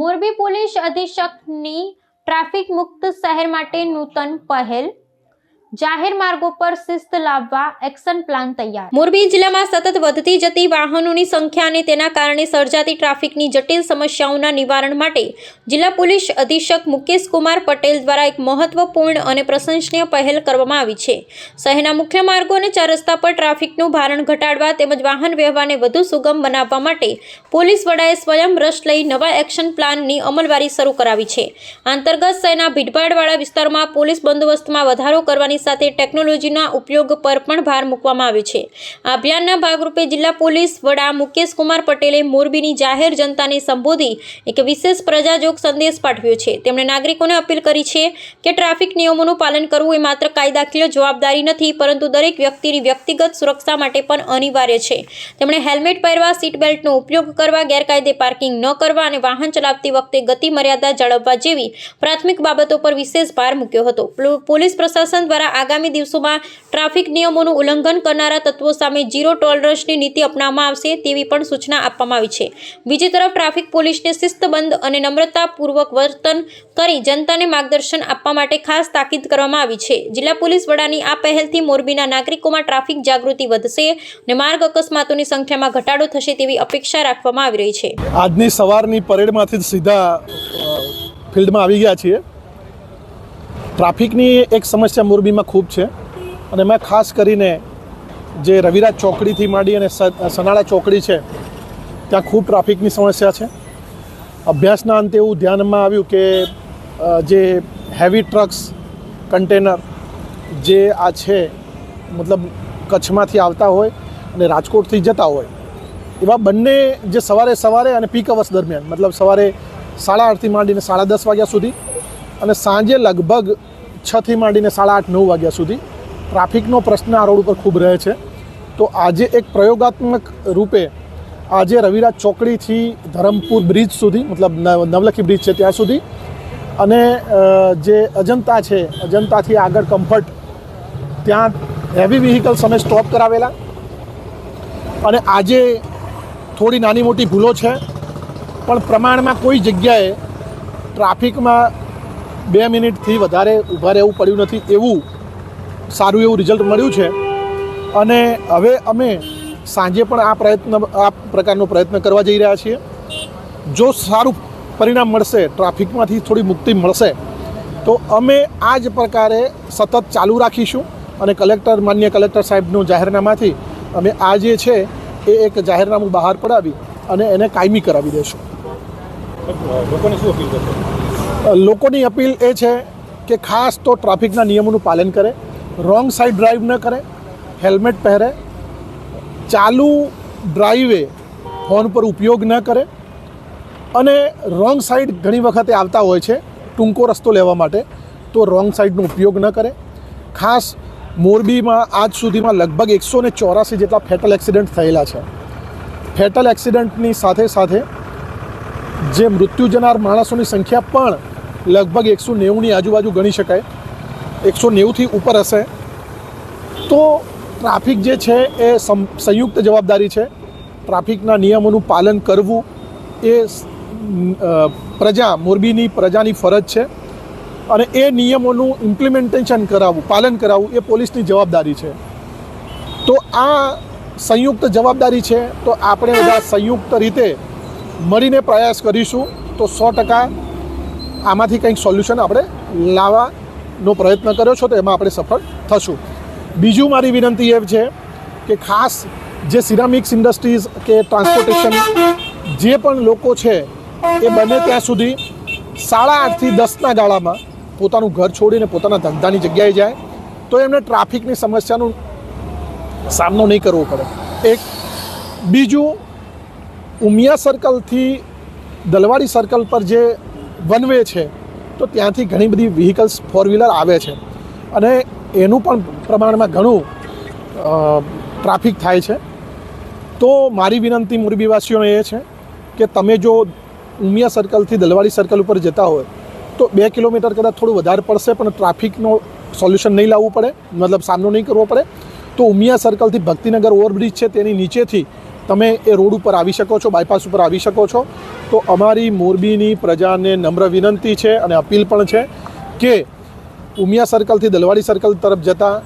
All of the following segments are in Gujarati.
મોરબી પોલીસ અધિક્ષકની ટ્રાફિક મુક્ત શહેર માટે નૂતન પહેલ જાહેર માર્ગો પર શિસ્ત લાવવા એક્શન પ્લાન તૈયાર. મોરબી જિલ્લામાં સતત વધતી જતી વાહનોની સંખ્યા અને તેના કારણે સર્જાતી ટ્રાફિકની જટિલ સમસ્યાઓના નિવારણ માટે જિલ્લા પોલીસ અધિક્ષક મુકેશ કુમાર પટેલ દ્વારા એક મહત્વપૂર્ણ અને પ્રશંસનીય પહેલ કરવામાં આવી છે. શહેરના મુખ્ય માર્ગો અને ચાર રસ્તા પર ટ્રાફિકનું ભારણ ઘટાડવા તેમજ વાહન વ્યવહારને વધુ સુગમ બનાવવા માટે પોલીસ વડાએ સ્વયં રસ લઈ નવા એક્શન પ્લાનની અમલવારી શરૂ કરાવી છે. અંતર્ગત શહેરના ભીડભાડવાળા વિસ્તારમાં પોલીસ બંદોબસ્તમાં વધારો કરવાની સાથે ટેકનોલોજીના ઉપયોગ પર પણ ભાર મૂકવામાં આવ્યો છે. અભિયાનના ભાગરૂપે જિલ્લા પોલીસ વડા મુકેશ કુમાર પટેલે મોરબીની જાહેર જનતાને સંબોધી એક વિશેષ પ્રજાજોગ સંદેશ પાઠવ્યો છે. તેમણે નાગરિકોને અપીલ કરી છે કે ટ્રાફિક નિયમોનું પાલન કરવું એ માત્ર કાયદાકીય જવાબદારી નથી, પરંતુ દરેક વ્યક્તિની વ્યક્તિગત સુરક્ષા માટે પણ અનિવાર્ય છે. તેમણે હેલ્મેટ પહેરવા, સીટ બેલ્ટનો ઉપયોગ કરવા, ગેરકાયદે પાર્કિંગ ન કરવા અને વાહન ચલાવતી વખતે ગતિ મર્યાદા જાળવવા જેવી પ્રાથમિક બાબતો પર વિશેષ ભાર મૂક્યો હતો. પોલીસ પ્રશાસન દ્વારા આગામી દિવસોમાં ટ્રાફિક નિયમોનું ઉલ્લંઘન કરનારા તત્વો સામે ઝીરો ટોલરન્સની નીતિ અપનાવવામાં આવશે તેવી પણ સૂચના આપવામાં આવી છે. બીજી તરફ ટ્રાફિક પોલીસને શિસ્તબંધ અને નમ્રતાપૂર્વક વર્તન કરી જનતાને માર્ગદર્શન આપવા માટે ખાસ તાકીદ કરવામાં આવી છે. જિલ્લા પોલીસ વડાની આ પહેલથી મોરબીના નાગરિકોમાં ટ્રાફિક જાગૃતિ વધશે અને માર્ગ અકસ્માતોની સંખ્યામાં ઘટાડો થશે તેવી અપેક્ષા રાખવામાં આવી રહી છે. આજની સવારની પરેડમાંથી સીધા ફિલ્ડમાં આવી ગયા છીએ. ટ્રાફિકની એક સમસ્યા મોરબીમાં ખૂબ છે. અને મેં ખાસ કરીને જે રવિરાજ ચોકડીથી માંડી અને સનાળા ચોકડી છે, ત્યાં ખૂબ ટ્રાફિકની સમસ્યા છે. અભ્યાસના અંતે એવું ધ્યાનમાં આવ્યું કે જે હેવી ટ્રક્સ કન્ટેનર જે આ છે, મતલબ કચ્છમાંથી આવતા હોય અને રાજકોટથી જતા હોય, એવા બંને જે સવારે સવારે અને પીક અવર્સ દરમિયાન, મતલબ સવારે સાડા આઠથી માંડીને સાડા દસ વાગ્યા સુધી અને સાંજે લગભગ છથી માંડીને સાડા આઠ, નવ વાગ્યા સુધી. ટ્રાફિકનો પ્રશ્ન આ રોડ ઉપર ખૂબ રહે છે. તો આજે એક પ્રયોગાત્મક રૂપે આજે રવિરાજ ચોકડીથી ધરમપુર બ્રિજ સુધી, મતલબ નવ- નવલખી બ્રિજ છે ત્યાં સુધી. અને જે અજંતા છે, અજંતાથી આગળ કમ્ફર્ટ ત્યાં હેવી વ્હીકલ્સ અમે સ્ટોપ કરાવેલા. અને આજે થોડી નાની મોટી ભૂલો છે. પણ પ્રમાણમાં કોઈ જગ્યાએ ટ્રાફિકમાં બે મિનિટથી વધારે ઊભા રહેવું પડ્યું નથી એવું સારું એવું રિઝલ્ટ મળ્યું છે. અને હવે અમે સાંજે પણ આ પ્રયત્ન, આ પ્રકારનો પ્રયત્ન કરવા જઈ રહ્યા છીએ. જો સારું પરિણામ મળશે, ટ્રાફિકમાંથી થોડી મુક્તિ મળશે, તો અમે આ જ પ્રકારે સતત ચાલુ રાખીશું અને કલેક્ટર, માન્ય કલેક્ટર સાહેબનું જાહેરનામાથી અમે આ જે છે એ એક જાહેરનામું બહાર પડાવી અને એને કાયમી કરાવી દઈશું. લોકોને અપીલ એ છે કે ખાસ તો ટ્રાફિકના નિયમોનું પાલન કરે, રોંગ સાઈડ ડ્રાઈવ ન કરે, હેલ્મેટ પહેરે, ચાલુ ડ્રાઈવે ફોન પર ઉપયોગ ન કરે અને રોંગ સાઈડ ઘણી વખતે આવતા હોય છે ટૂંકો રસ્તો લેવા માટે, તો રોંગ સાઈડનો ઉપયોગ ન કરે. ખાસ મોરબીમાં આજ સુધીમાં લગભગ એકસો ને ચોરાસી જેટલા ફેટલ એક્સિડન્ટ થયેલા છે. ફેટલ એક્સિડન્ટની સાથે સાથે જે મૃત્યુ જનાર માણસોની સંખ્યા પણ લગભગ એકસો નેવુંની આજુબાજુ ગણી શકાય. એકસો નેવુંથી ઉપર હશે. તો ટ્રાફિક જે છે એ સંયુક્ત જવાબદારી છે. ટ્રાફિકના નિયમોનું પાલન કરવું એ પ્રજા, મોરબીની પ્રજાની ફરજ છે. અને એ નિયમોનું ઇમ્પ્લિમેન્ટેશન કરાવવું, પાલન કરાવવું એ પોલીસની જવાબદારી છે. તો આ સંયુક્ત જવાબદારી છે. તો આપણે બધા સંયુક્ત રીતે મળીને પ્રયાસ કરીશું તો સો ટકા આમાંથી કંઈક સોલ્યુશન આપણે લાવવાનો પ્રયત્ન કર્યો છો તો એમાં આપણે સફળ થશું. બીજું મારી વિનંતી એ છે કે ખાસ જે સિરામિક્સ ઇન્ડસ્ટ્રીઝ કે ટ્રાન્સપોર્ટેશન જે પણ લોકો છે એ બને ત્યાં સુધી સાડા આઠથી દસના ગાળામાં પોતાનું ઘર છોડીને પોતાના ધંધાની જગ્યાએ જાય તો એમને ટ્રાફિકની સમસ્યાનું સામનો નહીં કરવો પડે. એક, બીજું ઉમિયા સર્કલથી દલવાડી સર્કલ પર જે વન વે છે, તો ત્યાંથી ઘણી બધી વ્હીકલ્સ ફોર વ્હીલર આવે છે. અને એનું પણ પ્રમાણમાં ઘણું ટ્રાફિક થાય છે. તો મારી વિનંતી મોરબીવાસીઓને એ છે કે તમે જો ઉમિયા સર્કલથી દલવાડી સર્કલ ઉપર જતા હોય, તો બે કિલોમીટર કદાચ થોડું વધારે પડશે, પણ ટ્રાફિકનો સોલ્યુશન નહીં લાવવું પડે, મતલબ સામનો નહીં કરવો પડે. તો ઉમિયા સર્કલથી ભક્તિનગર ઓવરબ્રિજ છે, તેની નીચેથી તમે એ રોડ ઉપર આવી શકો છો બાયપાસ ઉપર આવી શકો છો. તો અમારી મોરબીની પ્રજાને નમ્ર વિનંતી છે અને અપીલ પણ છે કે ઉમિયા સર્કલથી દલવાડી સર્કલ તરફ જતાં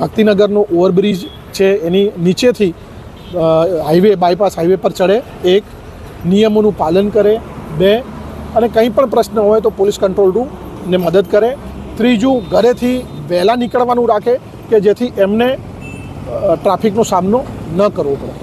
ભક્તિનગરનો ઓવરબ્રિજ છે એની નીચેથી હાઈવે બાયપાસ હાઈવે પર ચડે. એક, નિયમોનું પાલન કરે. બે, અને કંઈ પણ પ્રશ્ન હોય તો પોલીસ કંટ્રોલ રૂમને મદદ કરે. ત્રીજું, ઘરેથી વહેલા નીકળવાનું રાખે કે જેથી એમને ટ્રાફિકનો સામનો ન કરવો પડે.